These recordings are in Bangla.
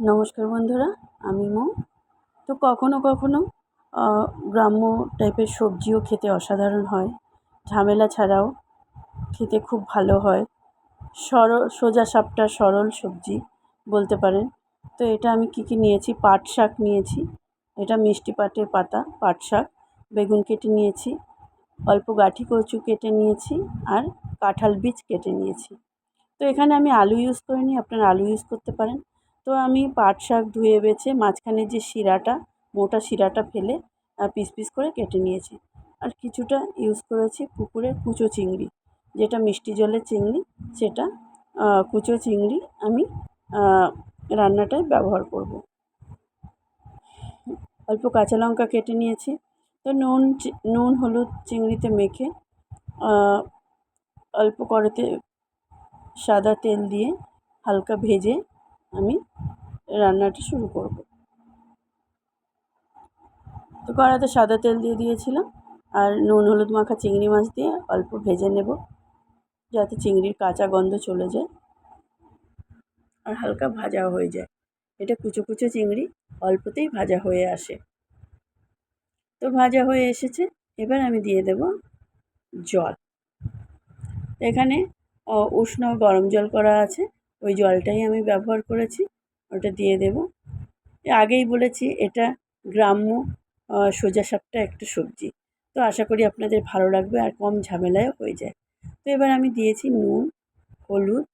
নমস্কার বন্ধুরা, আমি মৌ। তো কখনো কখনো গ্রাম্য টাইপের সবজিও খেতে অসাধারণ হয়। ঝামেলা ছাড়াও খেতে খুব ভালো হয়। সরল সোজা সাপটা সরল সবজি বলতে পারেন। তো এটা আমি কী কী নিয়েছি? পাট শাক নিয়েছি, এটা মিষ্টি পাটের পাতা, পাট শাক, বেগুন কেটে নিয়েছি, অল্প গাঁঠি কচু কেটে নিয়েছি আর কাঁঠাল বীজ কেটে নিয়েছি। তো এখানে আমি আলু ইউজ করিনি, আপনারা আলু ইউজ করতে পারেন। তো আমি পাট শাক ধুয়ে বেছে মাঝখানে যে শিরাটা, মোটা শিরাটা ফেলে পিস পিস করে কেটে নিয়েছি। আর কিছুটা ইউজ করেছি পুকুরের কুচো চিংড়ি, যেটা মিষ্টি জলের চিংড়ি, সেটা কুচো চিংড়ি আমি রান্নাটায় ব্যবহার করব। অল্প কাঁচা লঙ্কা কেটে নিয়েছি। তো নুন নুন, হলুদ চিংড়িতে মেখে অল্প কড়াতে সাদা তেল দিয়ে হালকা ভেজে আমি রান্নাটা শুরু করব। তো কড়াতে সাদা তেল দিয়ে দিয়েছিলাম আর নুন, হলুদ মাখা চিংড়ি মাছ দিয়ে অল্প ভেজে নেব যাতে চিংড়ির কাঁচা গন্ধ চলে যায় আর হালকা ভাজা হয়ে যায়। এটা কুচো কুচো চিংড়ি অল্পতেই ভাজা হয়ে আসে। তো ভাজা হয়ে এসেছে, এবার আমি দিয়ে দেব জল। এখানে উষ্ণ গরম জল করা আছে। ওই জলটাই আমি ব্যবহার করেছি, ওটা দিয়ে দেব। আগেই বলেছি, এটা গ্রাম্য সোজা সাপটা একটা সবজি। তো আশা করি আপনাদের ভালো লাগবে আর কম ঝামেলায়ও হয়ে যায়। তো এবার আমি দিয়েছি নুন, হলুদ,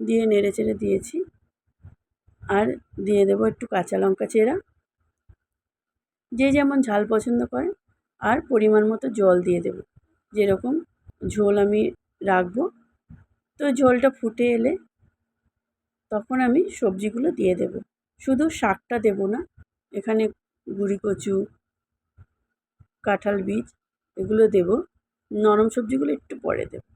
দিয়ে নেড়ে চেড়ে দিয়েছি। আর দিয়ে দেবো একটু কাঁচা লঙ্কা চেরা। যে যেমন ঝাল পছন্দ করে আর পরিমাণ মতো জল দিয়ে দেবো। যেরকম ঝোল আমি রাখব তো ঝোলটা ফুটে এলে তখন আমি সবজিগুলো দিয়ে দেবো। শুধু শাকটা দেবো না, এখানে গুঁড়ি কচু, কাঁঠাল বীজ এগুলো দেবো, নরম সবজিগুলো একটু পরে দেবো।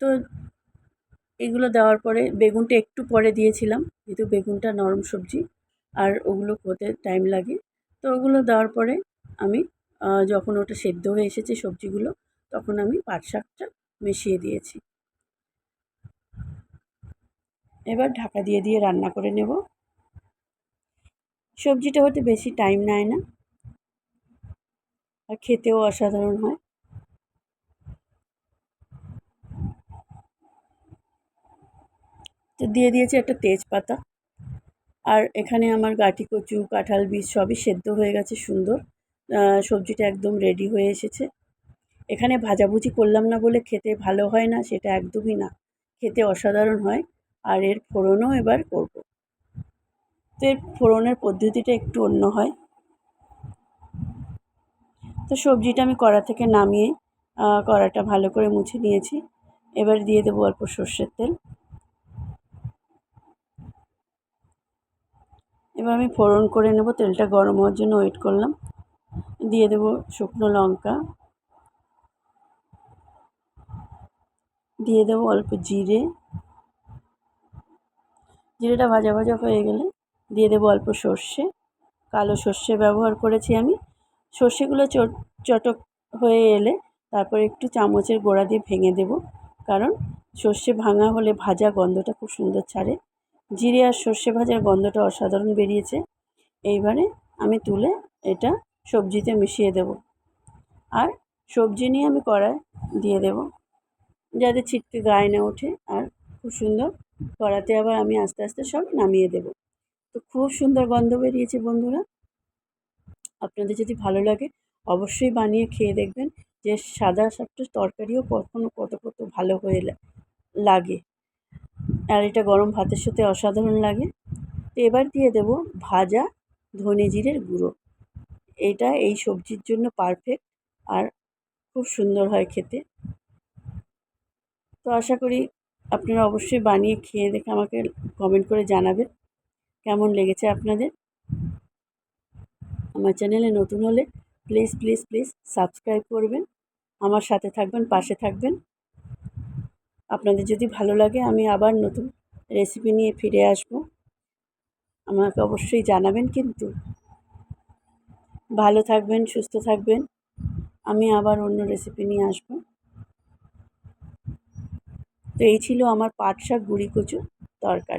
তো এগুলো দেওয়ার পরে বেগুনটা একটু পরে দিয়েছিলাম, যেহেতু বেগুনটা নরম সবজি আর ওগুলো হতে টাইম লাগে। তো ওগুলো দেওয়ার পরে আমি যখন ওটা সেদ্ধ হয়ে এসেছে সবজিগুলো, তখন আমি পাট শাকটা মিশিয়ে দিয়েছি। এবার ঢাকা দিয়ে দিয়ে রান্না করে নেব। সবজিটা হতে বেশি টাইম নেয় না, আর খেতেও অসাধারণ হয়। তো দিয়ে দিয়েছি একটা তেজপাতা। আর এখানে আমার গাঁটি কচু, কাঁঠাল বীজ সবই সেদ্ধ হয়ে গেছে সুন্দর। সবজিটা একদম রেডি হয়ে এসেছে। এখানে ভাজাভুজি করলাম না বলে খেতে ভালো হয় না, সেটা একদমই না। খেতে অসাধারণ হয়। আর এর ফোড়নও এবার করব। তো এর ফোড়নের পদ্ধতিটা একটু অন্য হয়। তো সবজিটা আমি কড়া থেকে নামিয়ে কড়াটা ভালো করে মুছে নিয়েছি। এবার দিয়ে দেবো অল্প সর্ষের তেল। এবার আমি ফোড়ন করে নেব, তেলটা গরম হওয়ার জন্য ওয়েট করলাম। দিয়ে দেব শুকনো লঙ্কা। দিয়ে দেবো অল্প জিরে। জিরেটা ভাজা ভাজা হয়ে গেলে দিয়ে দেবো অল্প সর্ষে। কালো সর্ষে ব্যবহার করেছি আমি। সর্ষেগুলো চটক হয়ে এলে তারপরে একটু চামচের গোড়া দিয়ে ভেঙে দেব। কারণ সর্ষে ভাঙা হলে ভাজা গন্ধটা খুব সুন্দর ছাড়ে। জিরে আর সর্ষে ভাজার গন্ধটা অসাধারণ বেরিয়েছে। এইবারে আমি তুলে এটা সবজিতে মিশিয়ে দেব। আর সবজি নিয়ে আমি কড়ায় দিয়ে দেব। যাতে ছিটকে গায়ে না ওঠে আর খুব সুন্দর কড়াতে আবার আমি আস্তে আস্তে সব নামিয়ে দেব। তো খুব সুন্দর গন্ধ বেরিয়েছে বন্ধুরা। আপনাদের যদি ভালো লাগে অবশ্যই বানিয়ে খেয়ে দেখবেন যে সাদা সাপটা তরকারিও কখনো কত কত ভালো হয়ে লাগে। আর এটা গরম ভাতের সাথে অসাধারণ লাগে। এবার দিয়ে দেব ভাজা ধনে জিরের গুঁড়ো। এটা এই সবজির জন্য পারফেক্ট আর খুব সুন্দর হয় খেতে। তো আশা করি আপনারা অবশ্যই বানিয়ে খেয়ে দেখে আমাকে কমেন্ট করে জানাবেন। কেমন লেগেছে আপনাদের? আমার চ্যানেলে নতুন হলে প্লিজ প্লিজ প্লিজ সাবস্ক্রাইব করবেন। আমার সাথে থাকবেন, পাশে থাকবেন। আপনাদের যদি ভালো লাগে, আমি আবার নতুন রেসিপি নিয়ে ফিরে আসব। আমাকে অবশ্যই জানাবেন কিন্তু। ভালো থাকবেন, সুস্থ থাকবেন। আমি আবার অন্য রেসিপি নিয়ে আসব। তো এই ছিল আমার পাট শাক গুঁড়ি কচু তরকারি।